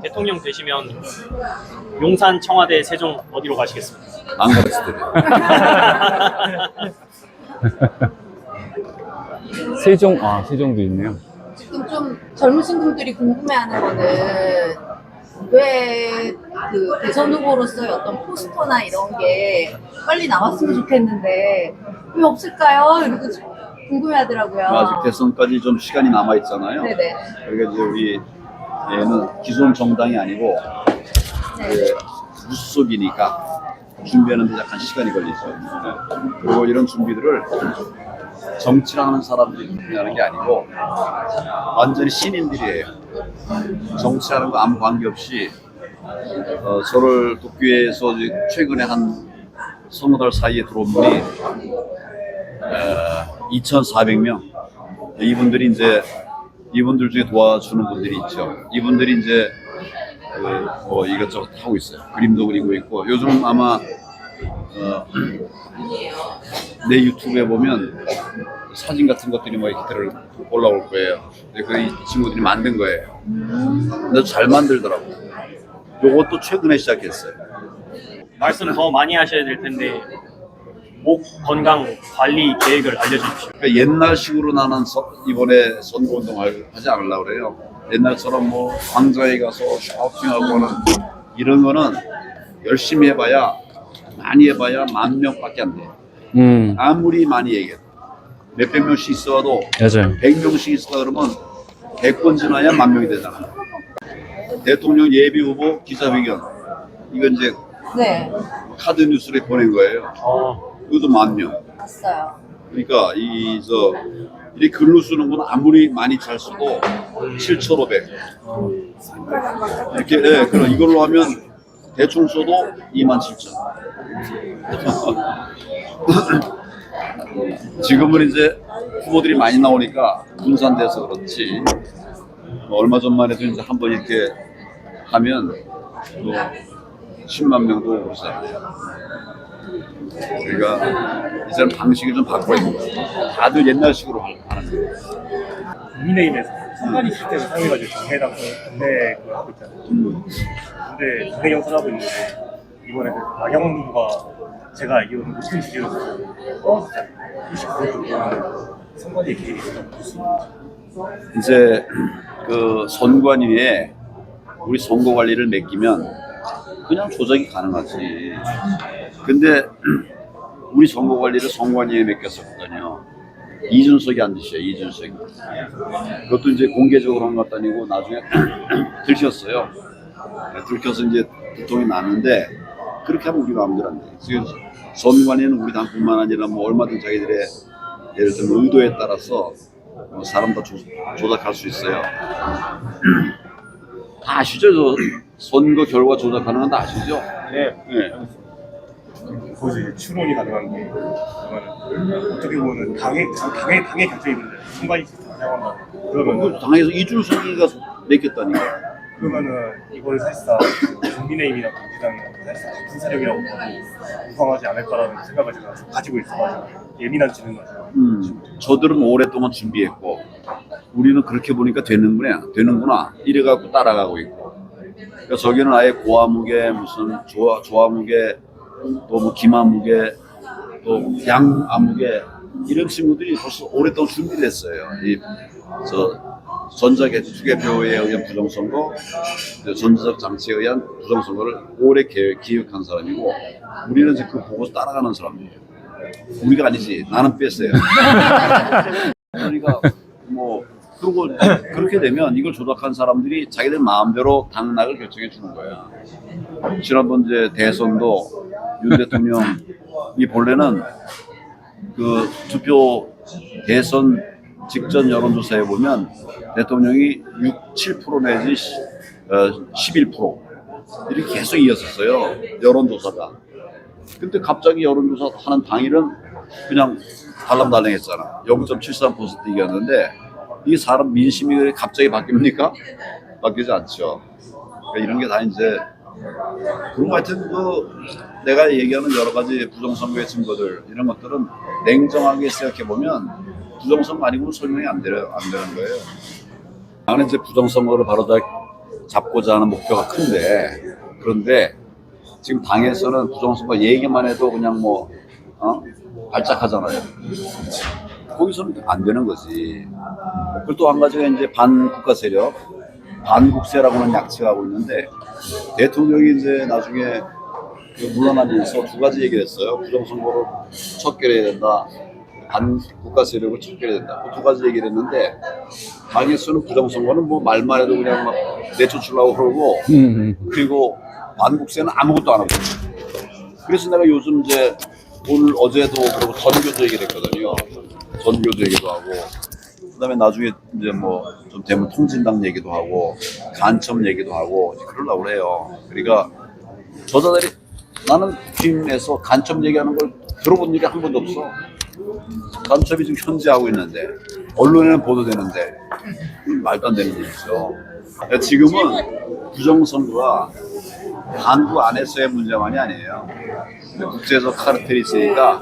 대통령 되시면 용산, 청와대, 세종 어디로 가시겠습니까? 안 가르쳐 드려요. 세종, 아, 세종도 있네요. 지금 좀 젊으신 분들이 궁금해하는 거는 왜 그 대선 후보로서의 어떤 포스터나 이런 게 빨리 나왔으면 좋겠는데 왜 없을까요? 이렇게 궁금해하더라고요. 아직 대선까지 좀 시간이 남아 있잖아요. 네네. 그러니까 이제 우리 얘는 기존 정당이 아니고 네. 무소속이니까 준비하는데 약간 시간이 걸리죠. 그리고 이런 준비들을 정치를 하는 사람들이 준비하는 게 아니고 완전히 신인들이에요. 정치하는 거 아무 관계없이 어, 저를 도쿄에서 최근에 한 서너 달 사이에 들어온 분이 어, 2,400명. 이분들이 이제 이분들 중에 도와주는 분들이 있죠. 이분들이 이제 그, 뭐 이것저것 하고 있어요. 그림도 그리고 있고 요즘 아마 어, 내 유튜브에 보면 사진 같은 것들이 뭐 이렇게 들어 올라올 거예요. 근데 그이 친구들이 만든 거예요. 근데 잘 만들더라고. 요것도 최근에 시작했어요. 말씀 더 많이 하셔야 될 텐데 목 건강 관리 계획을 알려주십시오. 그러니까 옛날식으로 나는 서- 이번에 선거 운동을 하지 않으려고 그래요. 옛날처럼 뭐 광장에 가서 쇼핑하고 하는 이런 거는 열심히 해봐야 많이 해봐야 만 명밖에 안 돼. 음, 아무리 많이 얘기해. 몇백 명씩 있어도 맞아요. 백 명씩 있어 그러면 백번 지나야 만 명이 되잖아. 대통령 예비 후보 기자회견 이건 이제 네. 카드 뉴스를 보낸 거예요. 어, 이것도 만 명. 봤어요. 그러니까 이 저 이 글로 쓰는 건 아무리 많이 잘 써도 7,500 이렇게 예, 그럼 이걸로 하면 대충 써도 27,000 지금은 이제 후보들이 많이 나오니까 분산돼서 그렇지 뭐 얼마 전만 해도 이제 한 번 이렇게 하면 또 10만 명도 그러잖아요. 저희가 이제는 방식을 좀 바꿔야 됩니다. 다들 옛날식으로 하는 거예요. 국민의힘에서 선관위 시스템을 사용해가지고 정해당 국내 그걸 하고 있잖아요. 근데 국내 경 선 하고 있는데 이번에 그 나경원 후보가 제가 알기로는 높은 지지로 떨어졌잖아요. 99% 선관위 있는지. 이제 그 선관위에 우리 선거 관리를 맡기면 그냥 조작이 가능하지. 근데 우리 선거 관리를 선관위에 맡겼었거든요. 이준석이 안 드셔요, 이준석이. 그것도 이제 공개적으로 한 것도 아니고 나중에 들켰어요. 들켜서 이제 두통이 났는데 그렇게 하면 우리 마음대로 안 돼. 그래서 선관위는 우리 당뿐만 아니라 뭐 얼마든 자기들의 예를 들면 의도에 따라서 어, 사람 다 조, 조작할 수 있어요. 다 아시죠? 저 선거 결과 조작하는 건다 아시죠? 네. 네. 거기서 이제 추론이 가능한 게 그러면 어떻게 보면 당의 당의 당의 결정인데 시스템 사용한다. 그러면 그 당에서 이준석이가 맡겼다니까. 그러면은 이걸 사실상 국민의힘이나 민주당이 사실상 같은 세력이라고 보고 우상하지 않을까라는 생각을 제가 좀 가지고 있어가지고 예민한 질문을 음, 저들은 오랫동안 준비했고 우리는 그렇게 보니까 되는구나, 되는구나 이래갖고 따라가고 있고. 그러니까 저기는 아예 고아무게 무슨 조아 조아무게 또뭐 김아무게 또 양아무게 이런 친구들이 벌써 오랫동안 준비를 했어요. 이 저 전자개 투개표에 의한 부정선거, 그 전자적 장치에 의한 부정선거를 오래 계획, 기획한 사람이고 우리는 이제 그 보고서 따라가는 사람이에요. 우리가 아니지. 나는 뺐어요. 그러니까 뭐 그리고 그렇게 되면 이걸 조작한 사람들이 자기들 마음대로 당락을 결정해 주는 거야. 지난번 이제 대선도 윤 대통령이 본래는 그 투표 대선 직전 여론조사에 보면 대통령이 6, 7% 내지 시- 어, 11% 이렇게 계속 이었었어요. 여론조사가. 근데 갑자기 여론조사 하는 당일은 그냥 달랑달랑했잖아. 0.73% 이겼는데 이 사람 민심이 갑자기 바뀝니까? 바뀌지 않죠. 그러니까 이런 게 다 이제 그런 거 하여튼 그 내가 얘기하는 여러 가지 부정선거의 증거들 이런 것들은 냉정하게 생각해 보면 부정선거 아니고는 설명이 안 되는 안 되는 거예요. 나는 이제 부정선거를 바로 다 잡고자 하는 목표가 큰데 그런데 지금 당에서는 부정선거 얘기만 해도 그냥 뭐 어? 발작하잖아요. 거기서는 안 되는 거지. 그리고 또 한 가지가 이제 반국가 세력, 반국세라고는 약칭하고 있는데 대통령이 이제 나중에 그 물러나면서 두 가지 얘기를 했어요. 부정선거를 척결해야 된다. 반국가 세력을 척결해야 된다. 그 두 가지 얘기를 했는데 당에서는 부정선거는 뭐 말만 해도 그냥 막 내쫓으려고 그러고 그리고 반국세는 아무것도 안 하고 그래서 내가 요즘 이제 오늘 어제도 그리고 전교조 얘기를 했거든요. 전교조 얘기도 하고 그다음에 나중에 이제 뭐 좀 되면 통진당 얘기도 하고 간첩 얘기도 하고 그러려고 그래요. 그러니까 저자들이 나는 팀에서 간첩 얘기하는 걸 들어본 일이 한 번도 없어. 간첩이 지금 현재 하고 있는데 언론에는 보도되는데 말도 안 되는 일이죠. 그러니까 지금은 부정선거가 한국 안에서의 문제만이 아니에요. 국제에서 카르텔이 있으니까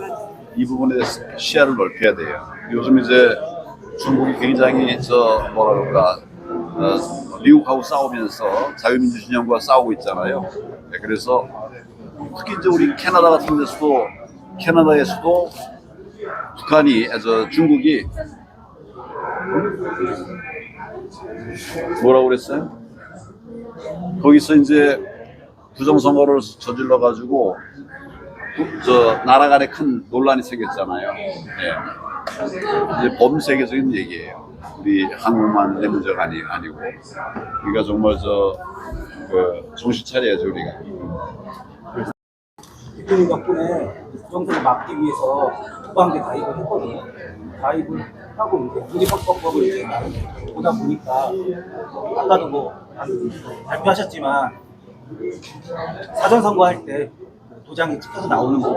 이 부분에 대해서 시야를 넓혀야 돼요. 요즘 이제 중국이 굉장히 저 뭐라 그럴까 어, 미국하고 싸우면서 자유민주 진영과 싸우고 있잖아요. 네, 그래서 특히 이제 우리 캐나다 같은 데서도 캐나다에서도 북한이 아, 저 중국이 뭐라고 그랬어요? 거기서 이제 부정선거를 저질러 가지고 저 나라 간에 큰 논란이 생겼잖아요. 예. 이제 범세계적인 얘기예요. 우리 한국만 내 문제가 아니, 아니고. 우리가 정말 저, 그, 정신 차려야죠, 우리가. 대통령 덕분에 부정선거 막기 위해서 두방계 가입을 했거든요. 가입을 하고 이제 국립헌법법을 이제 보다 보니까 아까도 뭐 발표하셨지만 사전 선거 할 때 도장에 찍혀서 나오는 거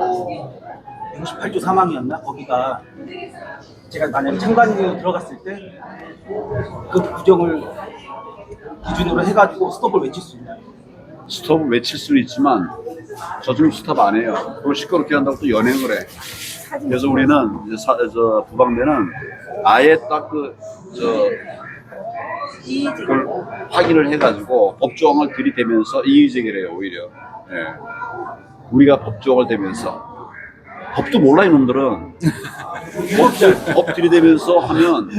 158조 3항이었나 거기가 제가 만약에 참관인으로 들어갔을 때 그 규정을 기준으로 해가지고 스톱을 외칠 수 있나요? 스톱을 외칠 수는 있지만, 저 지금 스톱 안 해요. 그걸 시끄럽게 한다고 또 연행을 해. 그래서 우리는 이제 사, 저 부방대는 아예 딱 그, 저, 그걸 확인을 해가지고 법조항을 들이대면서 이의제기를 해요, 오히려. 예. 우리가 법조항을 대면서. 법도 몰라, 이놈들은. 법, 법 들이대면서 하면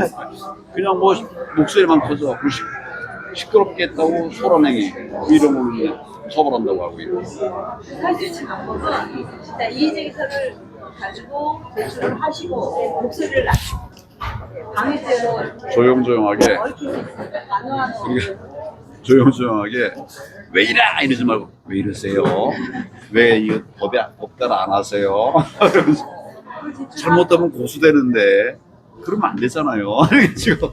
그냥 뭐 목소리만 커져. 그 시, 시끄럽게 했다고 소란행위. 이런 걸로 처벌한다고 하고 있고. 할수 있는 방법은 진짜 이의제기서를 가지고 제출을 하시고 목소리를 낮추고 방해죄로 조용조용하게. 조용조용하게 왜 이래 이러지 말고 왜 이러세요? 왜 이거 법에 법 따라 안 하세요? 잘못하면 고소되는데 그러면 안 되잖아요. 지금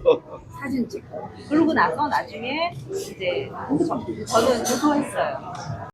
사진 찍고 그러고 나서 나중에 이제 저- 저는 조소했어요.